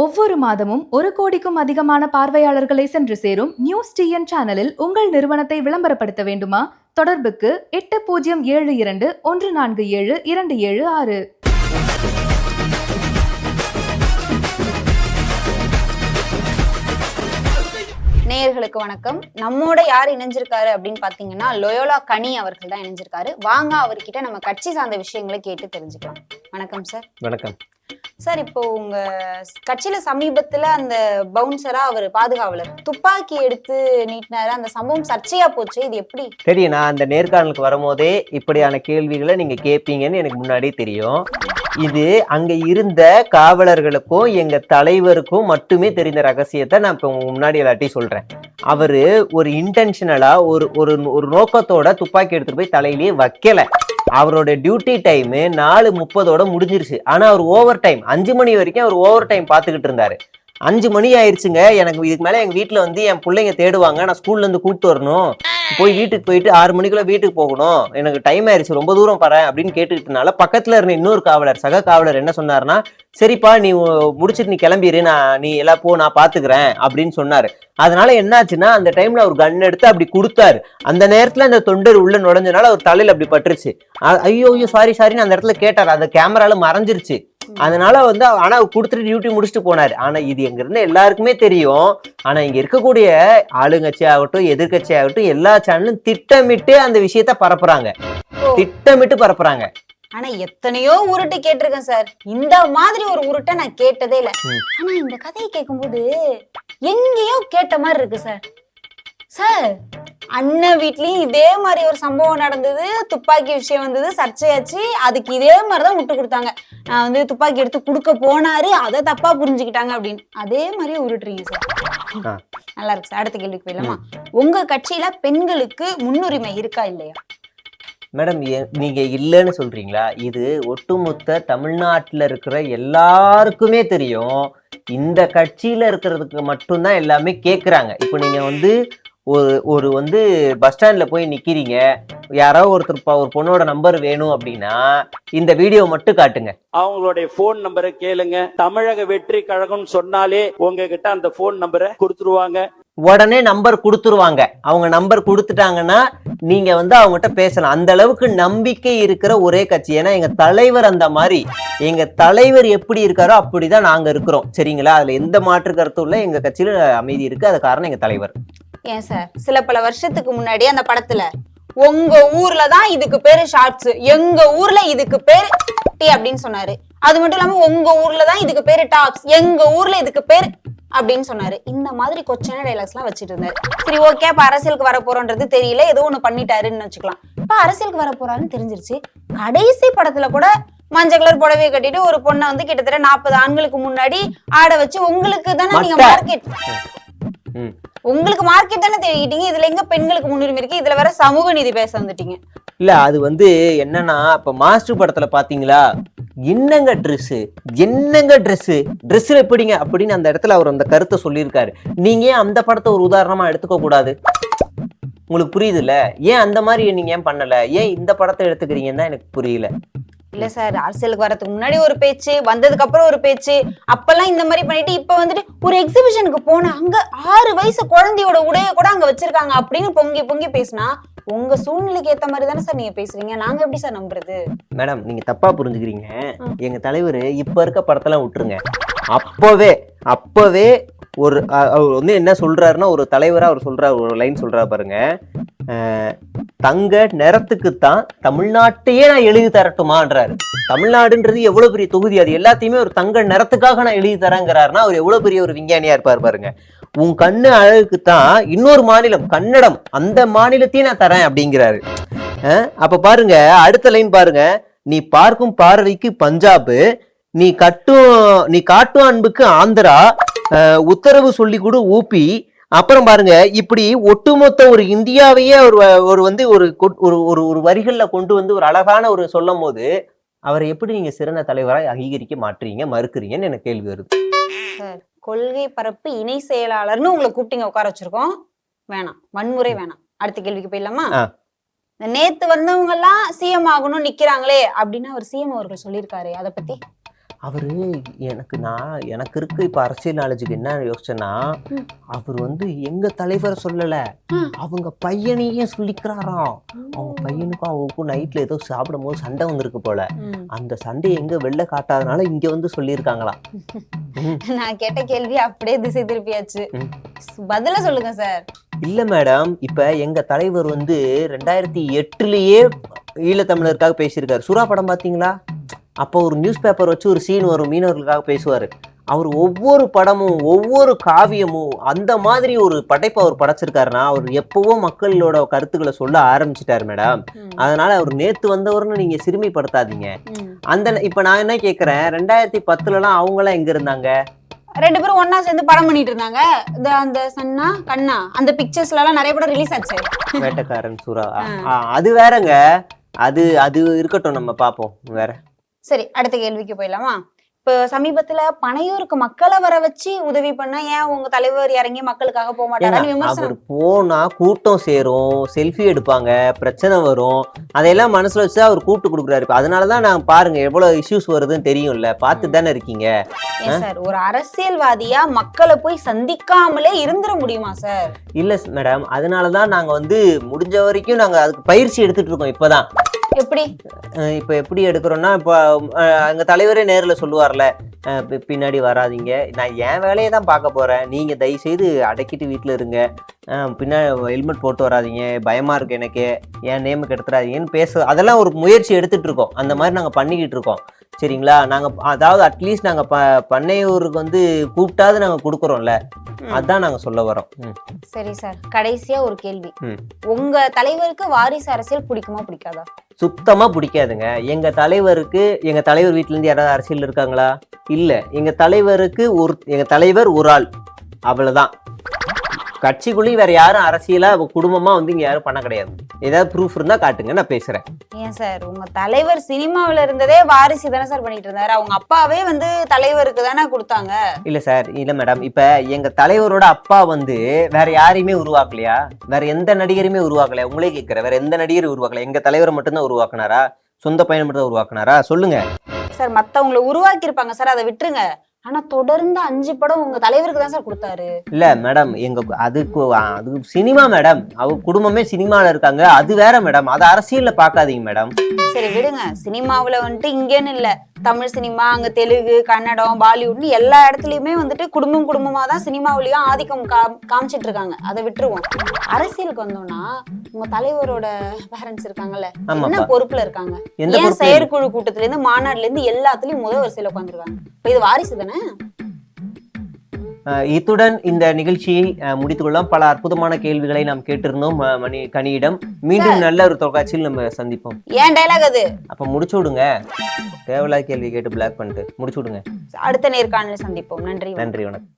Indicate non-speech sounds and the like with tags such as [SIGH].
ஒவ்வொரு மாதமும் ஒரு கோடிக்கும் அதிகமான பார்வையாளர்களை சென்று சேரும் நியூஸ் டிஎன் சேனலில் உங்கள் நிறுவனத்தை விளம்பரப்படுத்த வேண்டுமா? தொடர்புக்கு எட்டு பூஜ்ஜியம் ஏழு இரண்டு ஒன்று நான்கு ஏழு இரண்டு ஏழு ஆறு. நேயர்களுக்கு வணக்கம். நம்மோட யார் இணைஞ்சிருக்காரு அப்படின்னு பாத்தீங்கன்னா லொயோலா கனி அவர்கள் தான் இணைஞ்சிருக்காரு. வாங்க அவர்கிட்ட நம்ம கட்சி சார்ந்த விஷயங்களை கேட்டு தெரிஞ்சுக்கலாம். வணக்கம் சார். வணக்கம். சார் இப்போ உங்க கட்சியில சமீபத்துல அந்த பவுன்சரா அவர் பாதுகாவலர் துப்பாக்கி எடுத்து நீட்டினாரு. அந்த சம்பவம் சர்ச்சையா போச்சு? இது எப்படி? தெரியும். நான் அந்த நேர்காணலுக்கு வரும்போதே இப்படியான கேள்விகளை நீங்க கேட்பீங்கன்னு எனக்கு முன்னாடியே தெரியும். இது அங்க இருந்த காவலர்களுக்கும் எங்க தலைவருக்கும் மட்டுமே தெரிந்த ரகசியத்தை நான் இப்போ உங்க முன்னாடி எல்லாத்தையும் சொல்றேன். அவரு ஒரு இன்டென்ஷனலா ஒரு ஒரு ஒரு நோக்கத்தோட துப்பாக்கி எடுத்துட்டு போய் தலையிலேயே வைக்கல. அவரோட டியூட்டி டைம் நாலு முப்பதோட முடிஞ்சிருச்சு. ஆனா அவர் ஓவர் டைம் அஞ்சு மணி வரைக்கும் அவர் ஓவர் டைம் பார்த்துக்கிட்டு இருந்தாரு. அஞ்சு மணி ஆயிடுச்சுங்க எனக்கு இதுக்கு மேல எங்க வீட்டுல வந்து என் பிள்ளைங்க தேடுவாங்க. நான் ஸ்கூல்ல இருந்து கூப்பிட்டு வரணும். போய் வீட்டுக்கு போயிட்டு ஆறு மணிக்குள்ள வீட்டுக்கு போகணும். எனக்கு டைம் ஆயிடுச்சு ரொம்ப தூரம் பரேன் அப்படின்னு கேட்டுக்கிட்டனால பக்கத்துல இருந்த இன்னொரு காவலர் சக காவலர் என்ன சொன்னாருன்னா சரிப்பா நீ முடிச்சிட்டு நீ கிளம்பிடு நான் நீ எல்லாம் போ நான் பாத்துக்கிறேன் அப்படின்னு சொன்னாரு. அதனால என்னாச்சுன்னா அந்த டைம்ல அவர் கன் எடுத்து அப்படி கொடுத்தாரு. அந்த நேரத்துல அந்த தொண்டர் உள்ள நுழைஞ்சனால அவர் தலையில அப்படி பட்டுருச்சு. ஐயோ ஐயோ சாரி சாரின்னு அந்த இடத்துல கேட்டார். அந்த கேமரால மறைஞ்சிருச்சு. அதனால வந்து ஆனா கொடுத்துட்டு டியூட்டி முடிச்சுட்டு போனாரு. ஆனா இது எங்க இருந்து எல்லாருக்குமே தெரியும். ஆனா இங்க இருக்கக்கூடிய ஆளுங்கட்சி ஆகட்டும் எதிர்க்கட்சி ஆகட்டும் எல்லா சேனலும் திட்டமிட்டு அந்த விஷயத்த பரப்புறாங்க. திட்டமிட்டு பரப்புறாங்க. ஆனா எத்தனையோ உருட்டு கேட்டிருக்கேன் சார். இந்த மாதிரி ஒரு உருட்டை நான் கேட்டதே இல்ல. ஆனா இந்த கதையை கேட்கும்போது எங்கேயோ கேட்ட மாதிரி இருக்கு சார். சார் அண்ணன் வீட்லயும் இதே மாதிரி ஒரு சம்பவம் நடந்தது. துப்பாக்கி விஷயம் வந்தது சர்ச்சையாச்சு. அதுக்கு இதே மாதிரிதான் விட்டு கொடுத்தாங்க. நான் வந்து துப்பாக்கி எடுத்து கொடுக்க போனாரு. அதை தப்பா புரிஞ்சுக்கிட்டாங்க அப்படின்னு. அதே மாதிரி உருட்டுறீங்க சார். நல்லா இருக்கு சார். அடுத்த கேள்விக்கு போயிடலாமா? உங்க கட்சியில பெண்களுக்கு முன்னுரிமை இருக்கா இல்லையா? மேடம் நீங்க இல்லைன்னு சொல்றீங்களா? இது ஒட்டுமொத்த தமிழ்நாட்டுல இருக்கிற எல்லாருக்குமே தெரியும். இந்த கட்சியில இருக்கிறதுக்கு மட்டும்தான் எல்லாமே கேக்குறாங்க. இப்போ நீங்க வந்து ஒரு ஒரு வந்து பஸ் ஸ்டாண்ட்ல போய் நிக்கிறீங்க. யாரோ ஒருத்தர் ஒரு பொண்ணோட நம்பர் வேணும் அப்படின்னா இந்த வீடியோ மட்டும் காட்டுங்க. அவங்களுடைய போன் நம்பரை கேளுங்க. தமிழக வெற்றி கழகம்னு சொன்னாலே உங்ககிட்ட அந்த போன் நம்பரை கொடுத்துருவாங்க. உடனே நம்பர் கொடுத்துருவாங்க. அவங்க நம்பர் கொடுத்துட்டாங்கன்னா நீங்க வந்து அவங்ககிட்ட பேசலாம். அந்த அளவுக்கு நம்பிக்கை இருக்கிற ஒரே கட்சி. ஏன்னா எங்க தலைவர் அந்த மாதிரி. எங்க தலைவர் எப்படி இருக்காரோ அப்படிதான் நாங்க இருக்கிறோம். சரிங்களா? அதுல எந்த மாற்று கருத்தும் இல்ல. எங்க கட்சியில அமைதி இருக்கு. அது காரணம் எங்க தலைவர். ஏன் சார்? சில பல வருஷத்துக்கு முன்னாடி அந்த படத்துல உங்க ஊர்ல தான் இதுக்கு பேரு ஷார்ட்ஸ் எங்க ஊர்ல இதுக்கு பேரு டி அப்படின்னு சொன்னாரு. அது மட்டும் இல்லாம உங்க ஊர்ல தான் இதுக்கு பேரு டாப்ஸ் எங்க ஊர்ல இதுக்கு பேரு அப்படின்னு சொன்னாரு. இந்த மாதிரி கொச்சன டைலாக்ஸ் எல்லாம் வச்சுட்டு இருந்தாரு. சரி ஓகே இப்ப அரசியலுக்கு வர போறோன்றது தெரியல ஏதோ ஒண்ணு பண்ணிட்டாருன்னு வச்சுக்கலாம். இப்ப அரசியலுக்கு வர போறாருன்னு தெரிஞ்சிருச்சு. கடைசி படத்துல கூட மஞ்சள் கலர் புடவையை கட்டிட்டு ஒரு பொண்ணை வந்து கிட்டத்தட்ட நாற்பது ஆண்களுக்கு முன்னாடி ஆட வச்சு உங்களுக்கு தானே நீங்க மார்க்கெட். உங்களுக்கு மார்க்கெட் தானே தேடிட்டீங்க இதுல எங்க பெண்களுக்கு முன்னுரிமை இருக்கு? இதுல வேற சமூக நீதி பேச வந்துட்டீங்க. இல்ல அது வந்து என்னன்னா இப்ப மாஸ்டர் படத்துல பாத்தீங்களா? என்னங்க ட்ரெஸ் என்னங்க ட்ரெஸ் ட்ரெஸ்ல எப்படிங்க? அப்படின்னு அந்த இடத்துல அவர் அந்த கருத்தை சொல்லியிருக்காரு. நீங்க ஏன் அந்த படத்தை ஒரு உதாரணமா எடுத்துக்க கூடாது? உங்களுக்கு புரியுதுல்ல? ஏன் அந்த மாதிரி நீங்க ஏன் பண்ணல? ஏன் இந்த படத்தை எடுத்துக்கிறீங்கன்னு தான் எனக்கு புரியல. இல்ல சார் அரசியலுக்கு வரதுக்கு முன்னாடி ஒரு பேச்சு வந்ததுக்கு அப்புறம் ஒரு பேச்சு அப்பெல்லாம் இந்த மாதிரி பண்ணிட்டு இப்ப வந்துட்டு ஒரு எக்ஸிபிஷனுக்கு போன அங்க ஆறு வயசு குழந்தையோட உடைய கூட அங்க வச்சிருக்காங்க அப்படின்னு பொங்கி பொங்கி பேசினா உங்க சூழ்நிலைக்கு ஏத்த மாதிரி தானே சார் நீங்க பேசுறீங்க? நாங்க எப்படி சார் நம்புறது? மேடம் நீங்க தப்பா புரிஞ்சுக்கிறீங்க. எங்க தலைவர் இப்ப இருக்க படத்தெல்லாம் விட்டுருங்க. அப்பவே அப்பவே ஒரு அவர் வந்து என்ன சொல்றாருன்னா ஒரு தலைவரா அவர் சொல்றாரு ஒரு லைன் சொல்றாரு பாருங்க. அஹ், தங்க நிறத்துக்குத்தான் தமிழ்நாட்டையே நான் எழுதி தரட்டுமான்றாரு. தமிழ்நாடுன்றது எவ்வளவு பெரிய தொகுதி? அது எல்லாத்தையுமே ஒரு தங்க நிறத்துக்காக நான் எழுதி தரேங்கிறாருன்னா அவர் எவ்வளவு பெரிய ஒரு விஞ்ஞானியா இருப்பார் பாருங்க. உன் கண்ணு அழகுக்குத்தான் இன்னொரு மாநிலம் கன்னடம் அந்த மாநிலத்தையும் நான் தரேன் அப்படிங்கிறாரு. அஹ், அப்ப பாருங்க அடுத்த லைன் பாருங்க. நீ பார்க்கும் பார்வைக்கு பஞ்சாப் நீ கட்டும் நீ காட்டும் அன்புக்கு ஆந்திரா உத்தரவு சொல்லி கொடு ஊபி அப்புறம் பாருங்க இப்படி ஒட்டுமொத்த ஒரு இந்தியாவையே ஒரு ஒரு வந்து ஒரு ஒரு ஒரு வரிகள்ல கொண்டு வந்து ஒரு அழகான ஒரு சொல்லும் போது அவரை எப்படி நீங்க சிறந்த தலைவராய் அங்கீகரிக்க மாட்டீங்க மறுக்கிறீங்கன்னு எனக்கு கேள்வி வருது. கொள்கை பரப்பு இணை செயலாளர்னு உங்களை கூப்பிட்டீங்க உட்கார வச்சிருக்கோம். வேணாம் வன்முறை வேணாம். அடுத்த கேள்விக்கு போயிடலாமா? நேத்து வந்தவங்க எல்லாம் சிஎம் ஆகணும் நிக்கிறாங்களே அப்படின்னு அவர் சிஎம் அவர்கள் சொல்லியிருக்காரு. அத பத்தி அவரு எனக்கு நான் எனக்கு இருக்கு. இப்ப அரசியல் நாலேஜுக்கு என்ன யோசிச்சேன்னா. அவர் வந்து எங்க தலைவரை சொல்லல. அவங்க பையனையும் சொல்லிக்கிறாராம். அவங்க பையனுக்கும் அவங்களுக்கும் நைட்ல ஏதோ சாப்பிடும் போது சண்டை வந்திருக்கு போல. அந்த சண்டையை எங்க வெளில காட்டாதனால இங்க வந்து சொல்லியிருக்காங்களாம். [LAUGHS] நான் கேட்ட கேள்வி அப்படியே திசை திருப்பியாச்சு. பதில சொல்லுங்க சார். இல்ல மேடம் இப்ப எங்க தலைவர் வந்து ரெண்டாயிரத்தி எட்டுலயே ஈழத்தமிழருக்காக பேசியிருக்காரு. சுறா படம் பாத்தீங்களா? அப்போ ஒரு நியூஸ் பேப்பர் வச்சு ஒரு சீன் வரும் மீனவர்களுக்காக பேசுவாரு. அவர் ஒவ்வொரு படமும் ஒவ்வொரு காவியமும் அந்த மாதிரி ஒரு படைப்பை அவர் படைச்சிருக்காருன்னா அவர் எப்பவோ மக்களோட கருத்துக்களை சொல்ல ஆரம்பிச்சிட்டாரு மேடம். அதனால அவர் நேத்து வந்தவர்னு நீங்க சிறுமிப்படுத்தாதீங்க. அந்த இப்ப நான் என்ன கேக்குறேன் ரெண்டாயிரத்தி பத்துலலாம் அவங்களாம் எங்க இருந்தாங்க? ரெண்டு பேரும் ஒண்ணா சேர்ந்து படம் பண்ணிட்டு இருந்தாங்க. இந்த அந்த சன்னா கண்ணா அந்த பிக்சர்ஸ்ல எல்லாம் நிறைய படம் ரிலீஸ் ஆச்சு. வேட்டைக்காரன் சுறா அது வேறங்க. அது அது இருக்கட்டும் நம்ம பாப்போம் வேற. சரி அடுத்த கேள்விக்கு போயிடலாமா? இப்போ சமீபத்துல பனையூருக்கு மக்களை வர வச்சு உதவி பண்ண ஏன் உங்க தலைவர் இறங்கி மக்களுக்காக போக ஏங்க, அவர் போனா கூட்டம் சேரும் செல்ஃபி எடுப்பாங்க பிரச்சனை வரும். அதையெல்லாம் மனசுல வச்சு அவர் கூப்பிட்டு கொடுக்குறாரு. அதனாலதான் நான் பாருங்க எவ்வளவு இஷ்யூஸ் வருதுன்னு தெரியும்ல. பார்த்து தானே இருக்கீங்க. சார் ஒரு அரசியல்வாதியா மக்களை போய் சந்திக்காமலே இருந்துட முடியுமா சார்? இல்ல மேடம் அதனாலதான் நாங்க வந்து முடிஞ்ச வரைக்கும் நாங்க அதுக்கு பயிற்சி எடுத்துட்டு இருக்கோம் இப்பதான். எப்படி? இப்போ எப்படி எடுக்கிறோம்னா இப்போ அங்கே தலைவரே நேரில் சொல்லுவார்ல பின்னாடி வராதீங்க. நான் என் வேலையை தான் பார்க்க போகிறேன் நீங்கள் தயவு செய்து அடக்கிட்டு வீட்டில் இருங்க. பின்னாடி ஹெல்மெட் போட்டு வராதீங்க. பயமாக இருக்குது எனக்கு. என் நேமுக்கு எடுத்துறாதீங்கன்னு பேச அதெல்லாம் ஒரு முயற்சி எடுத்துகிட்டு இருக்கோம். அந்த மாதிரி நாங்கள் பண்ணிக்கிட்டு இருக்கோம். சரிங்களா? நாங்க அதாவது அட்லீஸ்ட் நாங்க ப பண்ணையூருக்கு வந்து கூப்பிட்டாவது நாங்க கொடுக்குறோம்ல. அதான் நாங்க சொல்ல வரோம். சரி சார். கடைசியா ஒரு கேள்வி. ம். உங்க தலைவருக்கு வாரிசு அரசியல் பிடிக்குமா பிடிக்காதா? சுத்தமா பிடிக்காதுங்க. எங்க தலைவருக்கு எங்க தலைவர் வீட்ல இருந்து யாராவது அரசியல் இருக்காங்களா? இல்ல. எங்க தலைவருக்கு ஒரு எங்க தலைவர் ஒரு ஆள். அவ்வளவுதான். கட்சிக்குள்ளேயும் வேற யாரும் அரசியலா குடும்பமா வந்து இங்க யாரும் பண்ண கிடையாது. ஏதாவது ப்ரூஃப் இருந்தா காட்டுங்க நான் பேசுறேன். ஏன் சார்? உங்க தலைவர் சினிமாவுல இருந்ததே வாரிசு தானே சார் பண்ணிட்டு இருந்தாரு. அவங்க அப்பாவே வந்து தலைவருக்கு தானே கொடுத்தாங்க. இல்ல சார் இல்ல மேடம் இப்ப எங்க தலைவரோட அப்பா வந்து வேற யாரையுமே உருவாக்கலையா? வேற எந்த நடிகருமே உருவாக்கல உங்களே கேட்கிற வேற எந்த நடிகரும் உருவாக்கல. எங்க தலைவரை மட்டும்தான் உருவாக்குனாரா? சொந்த பையனை மட்டும் தான் உருவாக்குனாரா? சொல்லுங்க. சார் மத்தவங்களை உருவாக்கி இருப்பாங்க சார். அதை விட்டுருங்க. ஆனா தொடர்ந்து அஞ்சு படம் உங்க தலைவருக்கு தான் சார் கொடுத்தாரு. இல்ல மேடம் எங்க அதுக்கு அது சினிமா மேடம் அவ குடும்பமே சினிமால இருக்காங்க. அது வேற மேடம் அது அரசியல்ல பாக்காதீங்க மேடம் சரி விடுங்க. சினிமாவுல வந்துட்டு இங்கேன்னு இல்ல. தமிழ் சினிமா அங்க தெலுங்கு கன்னடம் பாலிவுட்னு எல்லா இடத்துலயுமே வந்துட்டு குடும்பம் குடும்பமா தான் சினிமாவிலயும் ஆதிக்கம் காமிச்சிட்டு இருக்காங்க அதை விட்டுருவோம். அரசியலுக்கு வந்தோம்னா உங்க தலைவரோட பேரண்ட்ஸ் இருக்காங்கல்ல என்ன பொறுப்புல இருக்காங்க? ஏன் செயற்குழு கூட்டத்துல இருந்து மாநாடுல இருந்து எல்லாத்துலயும் முதல் வரிசையில உட்காந்துருக்காங்க இது வாரிசு தானே? இத்துடன் இந்த நிகழ்ச்சியை முடித்துக்கொள்ளலாம். பல அற்புதமான கேள்விகளை நாம் கேட்டிருந்தோம் மணி கனியிடம் மீண்டும் நல்ல ஒரு தொலைக்காட்சியில் நம்ம சந்திப்போம். ஏன் டைலாக் அது? அப்ப முடிச்சு விடுங்க. தேவையில்லாத கேள்வி கேட்டு பிளாக் பண்ணிட்டு முடிச்சு விடுங்க. அடுத்த நேர்காணலில் சந்திப்போம். நன்றி. நன்றி வணக்கம்.